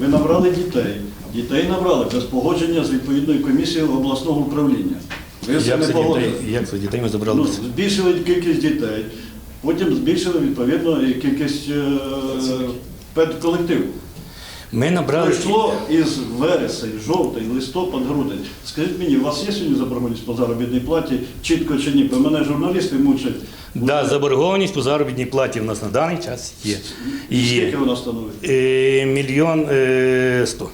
Ви набрали дітей. Дітей набрали без погодження з відповідною комісією обласного управління. Ви Як не це погодили. дітей, як це дітей ми забрали? Ну, збільшили кількість дітей, потім збільшили відповідно кількість е, педколективу. Ми набрали прийшло із вересень, жовтень, листопад, грудень. Скажіть мені, у вас є сьогодні заборгованість по заробітній платі, чітко чи ні? Бо мене журналісти мучать. да, заборгованість по заробітній платі в нас на даний час є. Скільки вона становить? е, мільйон е, сто.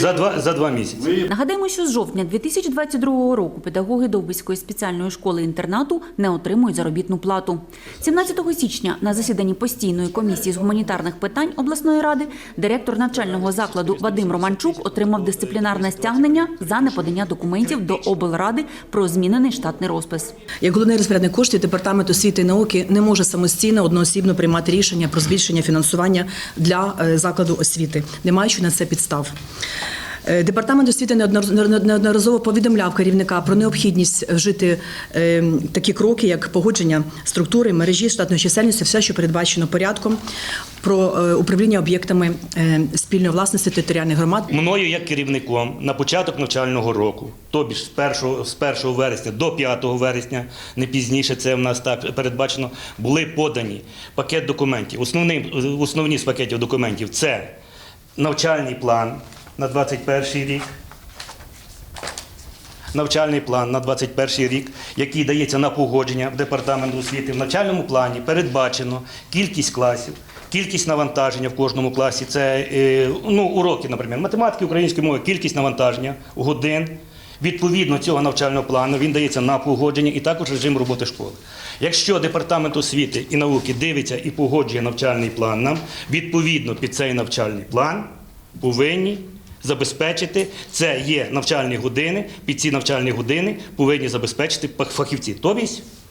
За два, за два місяці. Нагадаємо, що з жовтня 2022 року педагоги Довбиської спеціальної школи-інтернату не отримують заробітну плату. 17 січня на засіданні постійної комісії з гуманітарних питань обласної ради директор навчального закладу Вадим Романчук отримав дисциплінарне стягнення за неподання документів до облради про змінений штатний розпис. Як головний розпорядник коштів департамент освіти і науки не може самостійно одноосібно приймати рішення про збільшення фінансування для е, закладу освіти, не маючи на це підстав. Е, Департамент освіти неодноразово повідомляв керівника про необхідність вжити е, такі кроки, як погодження структури, мережі, штатної чисельності, все, що передбачено порядком, про е, управління об'єктами е, спільної власності територіальних громад. Мною як керівником на початок навчального року, тобі ж з 1, з 1 вересня до 5 вересня, не пізніше це в нас так передбачено, були подані пакет документів. Основний, основні з пакетів документів це навчальний план на 21 рік. Навчальний план на 21 рік, який дається на погодження в департамент освіти. В навчальному плані передбачено кількість класів, кількість навантаження в кожному класі. Це е, ну, уроки, наприклад, математики, української мови, кількість навантаження годин. Відповідно цього навчального плану він дається на погодження і також режим роботи школи. Якщо департамент освіти і науки дивиться і погоджує навчальний план нам, відповідно під цей навчальний план повинні забезпечити це є навчальні години. Під ці навчальні години повинні забезпечити фахівці,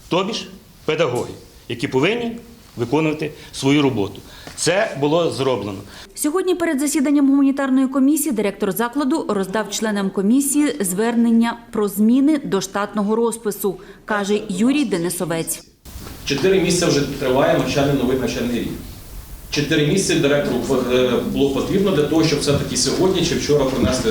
тобі ж педагоги, які повинні виконувати свою роботу. Це було зроблено. Сьогодні перед засіданням гуманітарної комісії директор закладу роздав членам комісії звернення про зміни до штатного розпису, каже Юрій Денисовець. Чотири місяці вже триває навчальний новий навчальний рік. Чотири місяці директору е, було потрібно для того, щоб все-таки сьогодні чи вчора принести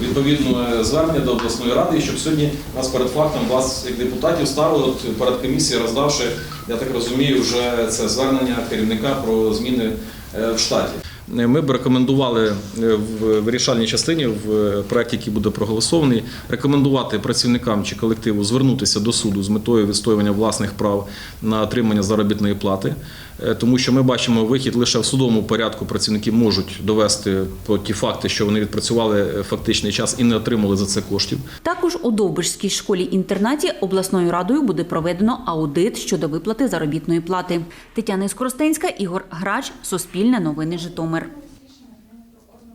відповідне звернення до обласної ради, і щоб сьогодні нас перед фактом вас, як депутатів, ставили от перед комісією, роздавши, я так розумію, вже це звернення керівника про зміни е, в штаті. Ми б рекомендували е, в вирішальній частині в проєкті, який буде проголосований, рекомендувати працівникам чи колективу звернутися до суду з метою відстоювання власних прав на отримання заробітної плати, Е, тому що ми бачимо вихід лише в судовому порядку. Працівники можуть довести по ті факти, що вони відпрацювали е, фактичний час і не отримали за це коштів. Також у Довбишській школі-інтернаті обласною радою буде проведено аудит щодо виплати заробітної плати. Тетяна Іскоростенська, Ігор Грач, Суспільне новини Житомир. nomor